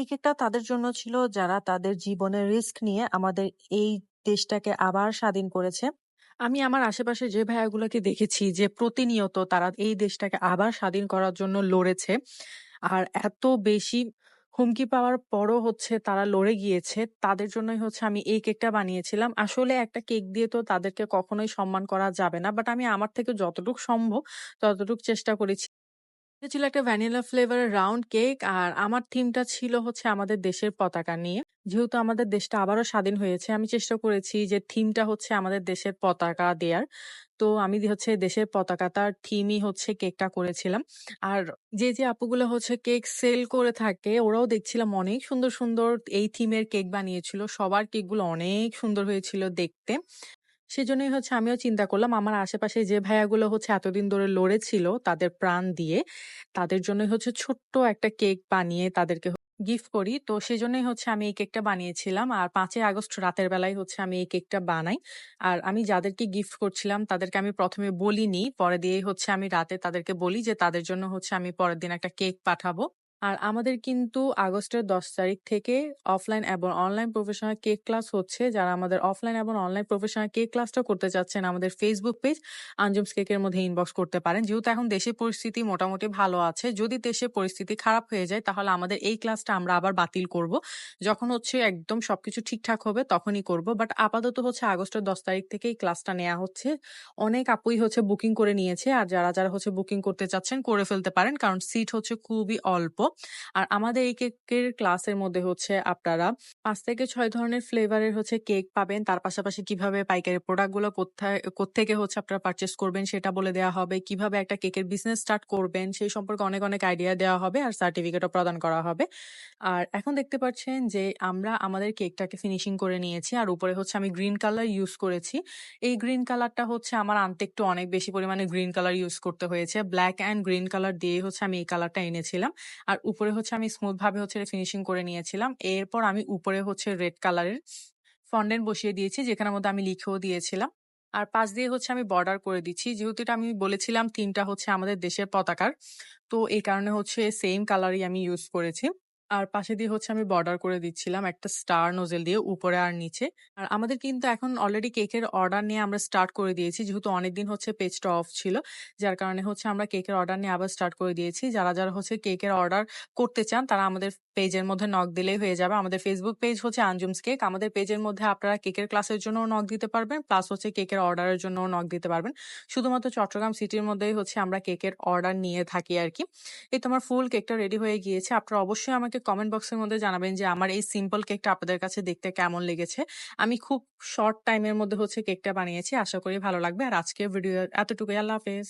এই কেকটা তাদের জন্য ছিল যারা তাদের জীবনের রিস্ক নিয়ে আমাদের এই দেশটাকে আবার স্বাধীন করেছে। আমি আমার আশেপাশে যে ভাইয়াগুলোকে দেখেছি যে প্রতিনিয়ত তারা এই দেশটাকে আবার স্বাধীন করার জন্য লড়েছে। আর এত বেশি হুমকি পাওয়ার পরও হচ্ছে তারা লড়ে গিয়েছে। তাদের জন্যই হচ্ছে আমি এই কেকটা বানিয়েছিলাম। আসলে একটা কেক দিয়ে তো তাদেরকে কখনোই সম্মান করা যাবে না। বাট আমি আমার থেকে যতটুক সম্ভব ততটুক চেষ্টা করেছি। এটা ছিল একটা ভ্যানিলা ফ্লেভারের রাউন্ড কেক আর আমার থিমটা ছিল হচ্ছে আমাদের দেশের পতাকা নিয়ে। যেহেতু আমাদের দেশটা আবারও স্বাধীন হয়েছে, আমি চেষ্টা করেছি যে থিমটা হচ্ছে আমাদের দেশের পতাকা দেয়ার। তো আমি হচ্ছে দেশের পতাকাটার থিমই হচ্ছে কেকটা করেছিলাম। আর যে, যে আপুগুলো হচ্ছে কেক সেল করে থাকে ওরাও দেখছিলাম অনেক সুন্দর, সুন্দর এই থিমের কেক বানিয়েছিল। সবার কেকগুলো অনেক সুন্দর হয়েছিল দেখতে। সেজন্যই হচ্ছে আমিও চিন্তা করলাম আমার আশেপাশে যে ভাইয়াগুলো হচ্ছে এতদিন ধরে লড়েছিল তাদের প্রাণ দিয়ে, তাদের জন্যই হচ্ছে ছোট্ট একটা কেক বানিয়ে তাদেরকে গিফট করি। তো সেজন্যই হচ্ছে আমি এই কেকটা বানিয়েছিলাম। আর পাঁচই আগস্ট রাতের বেলায় হচ্ছে আমি এই কেকটা বানাই। আর আমি যাদেরকে গিফট করছিলাম তাদেরকে আমি প্রথমে বলিনি। পরে দিয়েই হচ্ছে আমি রাতে তাদেরকে বলি যে তাদের জন্য হচ্ছে আমি পরের দিন একটা কেক পাঠাবো। আর আমাদের কিন্তু আগস্টের ১০ তারিখ থেকে অফলাইন এবং অনলাইন প্রফেশনাল কেক ক্লাস হচ্ছে। যারা আমাদের অফলাইন এবং অনলাইন প্রফেশনাল কেক ক্লাসটা করতে চাচ্ছেন আমাদের ফেসবুক পেজ আঞ্জুমস কেকের মধ্যে ইনবক্স করতে পারেন। যেহেতু এখন দেশের পরিস্থিতি মোটামুটি ভালো আছে। যদি দেশের পরিস্থিতি খারাপ হয়ে যায় তাহলে আমাদের এই ক্লাসটা আমরা আবার বাতিল করব। যখন হচ্ছে একদম সবকিছু ঠিকঠাক হবে তখনই করব। বাট আপাতত হচ্ছে আগস্টের ১০ তারিখ থেকে এই ক্লাসটা নেওয়া হচ্ছে। অনেক আপুই হচ্ছে বুকিং করে নিয়েছে। আর যারা, যারা হচ্ছে বুকিং করতে চাচ্ছেন করে ফেলতে পারেন। কারণ সিট হচ্ছে খুবই অল্প। আর আমাদের এই কেকের ক্লাসের মধ্যে হচ্ছে আপনারা পাঁচ থেকে ৬ ধরনের ফ্লেভারের হচ্ছে কেক পাবেন। তার পাশাপাশি কীভাবে পাইকারি প্রোডাক্টগুলো কোত্থায় কোত্থেকে হচ্ছে আপনারা পারচেজ করবেন সেটা বলে দেওয়া হবে। কীভাবে একটা কেকের বিজনেস স্টার্ট করবেন সেই সম্পর্কে অনেক, অনেক আইডিয়া দেওয়া হবে আর সার্টিফিকেটও প্রদান করা হবে। আর এখন দেখতে পাচ্ছেন যে আমরা আমাদের কেকটাকে ফিনিশিং করে নিয়েছি। আর উপরে হচ্ছে আমি গ্রিন কালার ইউজ করেছি। এই গ্রিন কালারটা হচ্ছে আমার আনতে একটু অনেক বেশি পরিমাণে গ্রিন কালার ইউজ করতে হয়েছে। ব্ল্যাক অ্যান্ড গ্রিন কালার দিয়ে হচ্ছে আমি এই কালারটা এনেছিলাম। আর উপরে হচ্ছে আমি স্মুথ ভাবে হচ্ছে ফিনিশিং করে নিয়েছিলাম। এরপর আমি উপরে হচ্ছে রেড কালারের ফন্ডেন্ট বসিয়ে দিয়েছি, যেখানের মধ্যে আমি লিখেও দিয়েছিলাম। আর পাশ দিয়ে হচ্ছে আমি বর্ডার করে দিচ্ছি। যেহেতু এটা আমি বলেছিলাম তিনটা হচ্ছে আমাদের দেশের পতাকার। তো এই কারণে হচ্ছে সেম কালারই আমি ইউজ করেছি। আর পাশে দিয়ে হচ্ছে আমি বর্ডার করে দিচ্ছিলাম একটা স্টার নোজেল দিয়ে উপরে আর নিচে। আর আমাদের কিন্তু এখন অলরেডি কেকের অর্ডার নিয়ে আমরা স্টার্ট করে দিয়েছি। যেহেতু অনেকদিন হচ্ছে পেজটা অফ ছিল। যার কারণে হচ্ছে আমরা কেকের অর্ডার নিয়ে আবার স্টার্ট করে দিয়েছি। যারা, যারা হচ্ছে কেকের অর্ডার করতে চান তারা আমাদের পেজের মধ্যে নক দিলেই হয়ে যাবে। আমাদের ফেসবুক পেজ হচ্ছে আঞ্জুমস কেক। আমাদের পেজের মধ্যে আপনারা কেকের ক্লাসের জন্যও নক দিতে পারবেন। প্লাস হচ্ছে কেকের অর্ডারের জন্যও নক দিতে পারবেন। শুধুমাত্র চট্টগ্রাম সিটির মধ্যেই হচ্ছে আমরা কেকের অর্ডার নিয়ে থাকি আর কি এই তো আমার ফুল কেকটা রেডি হয়ে গিয়েছে। আপনারা অবশ্যই আমাকে কমেন্ট বক্সের মধ্যে জানাবেন যে আমার এই সিম্পল কেকটা আপনাদের কাছে দেখতে কেমন লেগেছে। আমি খুব শর্ট টাইমের মধ্যে হচ্ছে কেকটা বানিয়েছি। আশা করি ভালো লাগবে। আর আজকের ভিডিও এতটুকুই। আল্লাহ হাফেজ।